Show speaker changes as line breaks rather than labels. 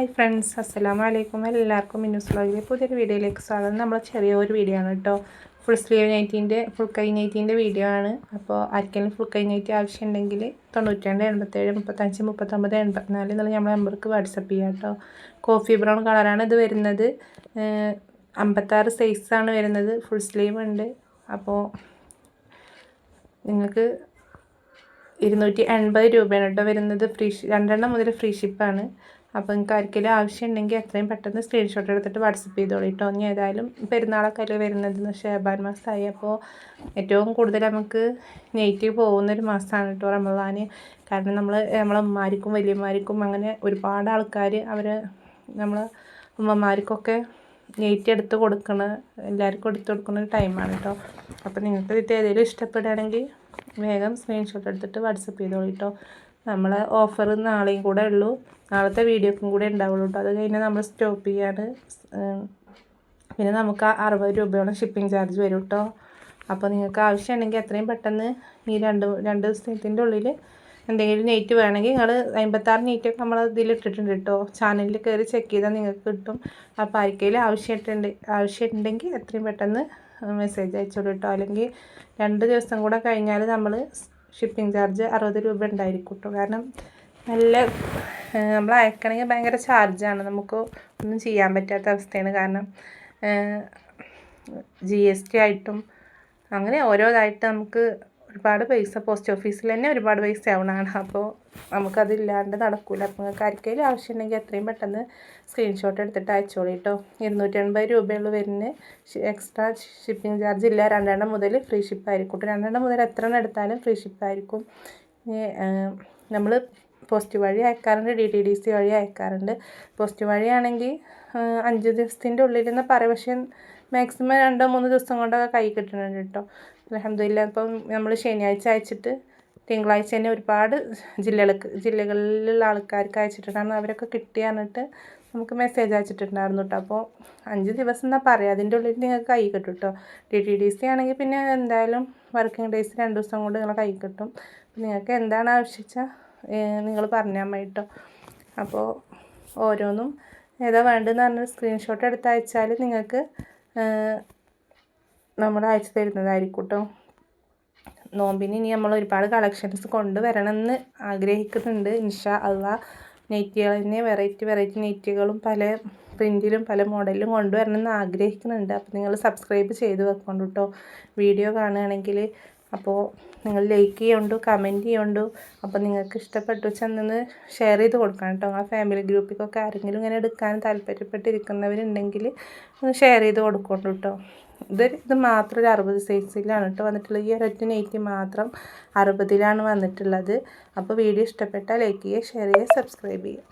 Hi friends അസ്സലാമു അലൈക്കും എല്ലാവർക്കും മിന്നൂസ് വ്ളോഗിലെ പുതിയൊരു വീഡിയോയിലേക്ക് സ്വാഗതം. നമ്മൾ ചെറിയൊരു വീഡിയോ ആണ് കേട്ടോ. ഫുൾ സ്ലീവ് നൈറ്റിന്റെ ഫുൾ കൈ നൈറ്റിന്റെ വീഡിയോ ആണ്. അപ്പോൾ ആർക്കെങ്കിലും ഫുൾ കൈ നൈറ്റി ആവശ്യമുണ്ടെങ്കിൽ തൊണ്ണൂറ്റി രണ്ട് എൺപത്തേഴ് മുപ്പത്തഞ്ച് മുപ്പത്തൊമ്പത് എൺപത്തിനാല് എന്നുള്ള നമ്മുടെ നമ്പർക്ക് വാട്സപ്പ് ചെയ്യാം കേട്ടോ. കോഫി ബ്രൗൺ കളറാണ് ഇത് വരുന്നത്. അമ്പത്താറ് സൈസാണ് വരുന്നത്. ഫുൾ സ്ലീവ് ഉണ്ട്. അപ്പോൾ നിങ്ങൾക്ക് ഇരുന്നൂറ്റി എൺപത് രൂപയാണ് കേട്ടോ വരുന്നത്. ഫ്രീ രണ്ടെണ്ണം മുതൽ ഫ്രീ ഷിപ്പാണ് അപ്പോൾ നിങ്ങൾക്ക് ആർക്കെങ്കിലും ആവശ്യമുണ്ടെങ്കിൽ എത്രയും പെട്ടെന്ന് സ്ക്രീൻഷോട്ട് എടുത്തിട്ട് വാട്സപ്പ് ചെയ്തോളൂ കേട്ടോ ഇനി ഏതായാലും പെരുന്നാളൊക്കെ അല്ലേ വരുന്നത് ഷേബാൻ മാസമായി അപ്പോൾ ഏറ്റവും കൂടുതൽ നമുക്ക് നെയ്റ്റീവ് പോകുന്നൊരു മാസമാണ് കേട്ടോ റമദാൻ. കാരണം നമ്മൾ നമ്മളെ ഉമ്മമാർക്കും വലിയമാർക്കും അങ്ങനെ ഒരുപാട് ആൾക്കാർ അവർ നമ്മൾ ഉമ്മമാർക്കൊക്കെ നെയ്റ്റ് എടുത്ത് കൊടുക്കണ എല്ലാവർക്കും എടുത്ത് കൊടുക്കുന്ന ഒരു ടൈമാണ് കേട്ടോ അപ്പോൾ നിങ്ങൾക്ക് ഇത് ഏതെങ്കിലും ഇഷ്ടപ്പെടുകയാണെങ്കിൽ വേഗം സ്ക്രീൻഷോട്ട് എടുത്തിട്ട് വാട്സപ്പ് ചെയ്തോളൂ കേട്ടോ നമ്മളെ ഓഫർ നാളെയും കൂടെ ഉള്ളൂ. നാളത്തെ വീഡിയോക്കും കൂടെ ഉണ്ടാവുള്ളൂ അത് കഴിഞ്ഞാൽ നമ്മൾ സ്റ്റോപ്പ് ചെയ്യാണ് പിന്നെ നമുക്ക് അറുപത് രൂപയോളം ഷിപ്പിംഗ് ചാർജ് വരും കേട്ടോ അപ്പോൾ നിങ്ങൾക്ക് ആവശ്യമുണ്ടെങ്കിൽ എത്രയും പെട്ടെന്ന് ഈ രണ്ട് രണ്ട് ദിവസത്തിന്റെ ഉള്ളിൽ എന്തെങ്കിലും നെയ്റ്റ് വേണമെങ്കിൽ നിങ്ങൾ അമ്പത്താറ് നെയ്റ്റൊക്കെ നമ്മൾ ഇതിൽ ഇട്ടിട്ടുണ്ട് കേട്ടോ ചാനലിൽ കയറി ചെക്ക് ചെയ്താൽ നിങ്ങൾക്ക് കിട്ടും. അപ്പോൾ ആർക്കെങ്കിലും ആവശ്യമായിട്ടുണ്ട് ആവശ്യമുണ്ടെങ്കിൽ എത്രയും പെട്ടെന്ന് മെസ്സേജ് അയച്ചോളൂ കേട്ടോ അല്ലെങ്കിൽ രണ്ട് ദിവസം കൂടെ കഴിഞ്ഞാൽ നമ്മൾ ഷിപ്പിംഗ് ചാർജ് അറുപത് രൂപ ഉണ്ടായിരിക്കും കേട്ടോ കാരണം നല്ല നമ്മൾ അയക്കണമെങ്കിൽ ഭയങ്കര ചാർജാണ് നമുക്ക് ഒന്നും ചെയ്യാൻ പറ്റാത്ത അവസ്ഥയാണ്. കാരണം ജി എസ് ടി ആയിട്ടും അങ്ങനെ ഓരോതായിട്ട് നമുക്ക് ഒരുപാട് പൈസ പോസ്റ്റ് ഓഫീസിൽ തന്നെ ഒരുപാട് പൈസ ആവണതാണ്. അപ്പോൾ നമുക്കതില്ലാണ്ട് നടക്കില്ല അപ്പോൾ നിങ്ങൾക്ക് ആർക്കെങ്കിലും ആവശ്യമുണ്ടെങ്കിൽ എത്രയും പെട്ടെന്ന് സ്ക്രീൻഷോട്ട് എടുത്തിട്ട് അയച്ചോളൂ കേട്ടോ ഇരുന്നൂറ്റി എൺപത് രൂപയുള്ള വരുന്നത്. എക്സ്ട്രാ ഷിപ്പിംഗ് ചാർജ് ഇല്ല. രണ്ടെണ്ണം മുതൽ ഫ്രീ ഷിപ്പായിരിക്കും രണ്ടെണ്ണം മുതൽ എത്ര എണ്ണം എടുത്താലും ഫ്രീ ഷിപ്പായിരിക്കും നമ്മൾ പോസ്റ്റ് വഴി അയക്കാറുണ്ട്. ഡി ടി ഡി സി വഴി അയക്കാറുണ്ട്. പോസ്റ്റ് വഴിയാണെങ്കിൽ അഞ്ച് ദിവസത്തിന്റെ ഉള്ളിൽ നിന്ന് പറയും പക്ഷേ മാക്സിമം രണ്ടോ മൂന്നോ ദിവസം കൊണ്ടൊക്കെ കൈ കിട്ടുന്നുണ്ട് കേട്ടോ അലഹമില്ല ഇപ്പം നമ്മൾ ശനിയാഴ്ച അയച്ചിട്ട് തിങ്കളാഴ്ച തന്നെ ഒരുപാട് ജില്ലകൾക്ക് ജില്ലകളിലുള്ള ആൾക്കാർക്ക് അയച്ചിട്ടുണ്ടായിരുന്നു. അവരൊക്കെ കിട്ടി പറഞ്ഞിട്ട് നമുക്ക് മെസ്സേജ് അയച്ചിട്ടുണ്ടായിരുന്നു കേട്ടോ അപ്പോൾ അഞ്ച് ദിവസം എന്നാൽ പറയാം. അതിന്റെ ഉള്ളിൽ നിങ്ങൾക്ക് കൈ കിട്ടും കേട്ടോ ടി ടി ഡി സി ആണെങ്കിൽ പിന്നെ എന്തായാലും വർക്കിംഗ് ഡേയ്സ് രണ്ട് ദിവസം കൊണ്ട് നിങ്ങളെ കൈ കിട്ടും. നിങ്ങൾക്ക് എന്താണ് ആവശ്യിച്ചാൽ നിങ്ങൾ പറഞ്ഞാൽ മതി കേട്ടോ അപ്പോൾ ഓരോന്നും ഏതാ വേണ്ടതെന്ന് പറഞ്ഞ സ്ക്രീൻഷോട്ട് എടുത്ത് അയച്ചാൽ നിങ്ങൾക്ക് നമ്മൾ അയച്ചു തരുന്നതായിരിക്കും കേട്ടോ നോമ്പിന് ഇനി നമ്മൾ ഒരുപാട് കളക്ഷൻസ് കൊണ്ടുവരണമെന്ന് ആഗ്രഹിക്കുന്നുണ്ട്. ഇൻഷാ അള്ള. നെറ്റികൾ തന്നെ വെറൈറ്റി വെറൈറ്റി നെറ്റികളും പല പ്രിന്റിലും പല മോഡലിലും കൊണ്ടുവരണമെന്ന് ആഗ്രഹിക്കുന്നുണ്ട്. അപ്പോൾ നിങ്ങൾ സബ്സ്ക്രൈബ് ചെയ്ത് വെക്കൊണ്ട് കേട്ടോ വീഡിയോ കാണുകയാണെങ്കിൽ അപ്പോൾ നിങ്ങൾ ലൈക്ക് ചെയ്യുന്നുണ്ട് കമന്റ് ചെയ്യുന്നുണ്ട് അപ്പോൾ നിങ്ങൾക്ക് ഇഷ്ടപ്പെട്ടു ചെന്നൊന്ന് ഷെയർ ചെയ്ത് കൊടുക്കണം കേട്ടോ ആ ഫാമിലി ഗ്രൂപ്പിലൊക്കെ ആരെങ്കിലും ഇങ്ങനെ എടുക്കാൻ താല്പര്യപ്പെട്ടിരിക്കുന്നവരുണ്ടെങ്കിൽ ഒന്ന് ഷെയർ ചെയ്ത് കൊടുക്കണം കേട്ടോ ഇത് ഇത് മാത്രം ഒരു അറുപത് സൈസിലാണ് കേട്ടോ വന്നിട്ടുള്ളത്. ഈ ഒരൊറ്റ നെയ്റ്റ് മാത്രം അറുപതിലാണ് വന്നിട്ടുള്ളത്. അപ്പോൾ വീഡിയോ ഇഷ്ടപ്പെട്ടാൽ ലൈക്ക് ചെയ്യുക ഷെയർ ചെയ്യുക സബ്സ്ക്രൈബ് ചെയ്യുക.